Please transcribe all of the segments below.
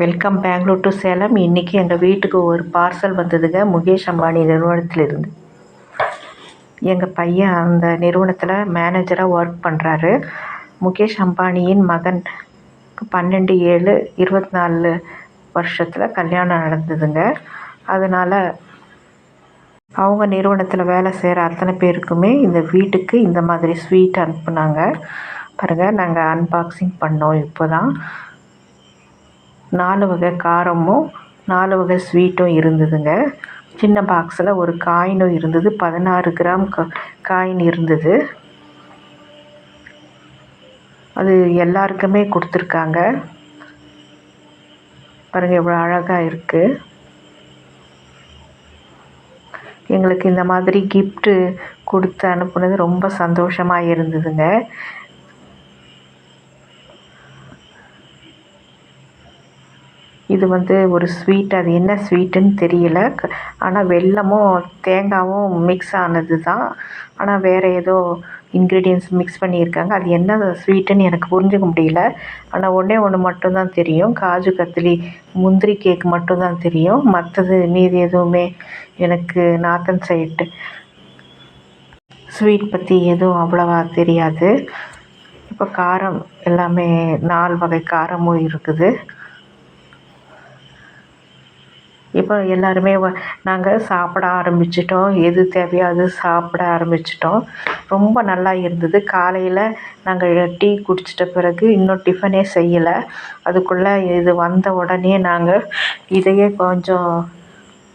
Welcome Bangalore to Salem இன்றைக்கி எங்கள் வீட்டுக்கு ஒரு பார்சல் வந்ததுங்க முகேஷ் அம்பானி நிறுவனத்திலிருந்து. எங்கள் பையன் அந்த நிறுவனத்தில் மேனேஜராக ஒர்க் பண்ணுறாரு முகேஷ் அம்பானியின் மகன் பன்னெண்டு ஏழு இருபத்தி நாலு வருஷத்தில் கல்யாணம் நடந்ததுங்க. அதனால் அவங்க நிறுவனத்தில் வேலை செய்கிற அத்தனை பேருக்குமே இந்த வீட்டுக்கு இந்த மாதிரி ஸ்வீட் அனுப்புனாங்க. பாருங்கள் நாங்கள் அன்பாக்சிங் பண்ணோம் இப்போ தான் நாலு வகை காரமும் நாலு வகை ஸ்வீட்டும் இருந்ததுங்க. சின்ன பாக்ஸில் ஒரு காயினும் இருந்தது. பதினாறு கிராம் க காயின் இருந்தது. அது எல்லாருக்குமே கொடுத்துருக்காங்க. பாருங்கள் எவ்வளோ அழகாக இருக்குது எங்களுக்கு இந்த மாதிரி கிஃப்ட்டு கொடுத்து அனுப்புனது ரொம்ப சந்தோஷமாக இருந்ததுங்க. இது வந்து ஒரு ஸ்வீட் அது என்ன ஸ்வீட்டுன்னு தெரியல. ஆனால் வெல்லமும் தேங்காயும் மிக்ஸ் ஆனது தான் ஆனால் வேறு ஏதோ இன்க்ரீடியன்ஸ் மிக்ஸ் பண்ணியிருக்காங்க. அது என்ன ஸ்வீட்டுன்னு எனக்கு புரிஞ்சுக்க முடியல. ஆனால் ஒன்றே ஒன்று மட்டும்தான் தெரியும். காஜு கத்திலி முந்திரி கேக் மட்டும்தான் தெரியும். மற்றது மீதி எதுவுமே எனக்கு நார்த்தன் சைடு ஸ்வீட் பற்றி எதுவும் அவ்வளவா தெரியாது. இப்போ காரம் எல்லாமே நாலு வகை காரமும் இருக்குது. இப்போ எல்லாருமே வ நாங்கள் சாப்பிட ஆரம்பிச்சிட்டோம். எது தேவையோ அது சாப்பிட ஆரம்பிச்சிட்டோம். ரொம்ப நல்லா இருந்தது. காலையில் நாங்கள் டீ குடிச்சிட்ட பிறகு இன்னும் டிஃபனே செய்யலை. அதுக்குள்ளே இது வந்த உடனே நாங்கள் இதையே கொஞ்சம்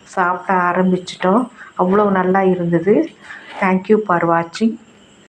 சாப்பிட ஆரம்பிச்சிட்டோம். அவ்வளோ நல்லா இருந்தது. தேங்க்யூ ஃபார் வாட்சிங்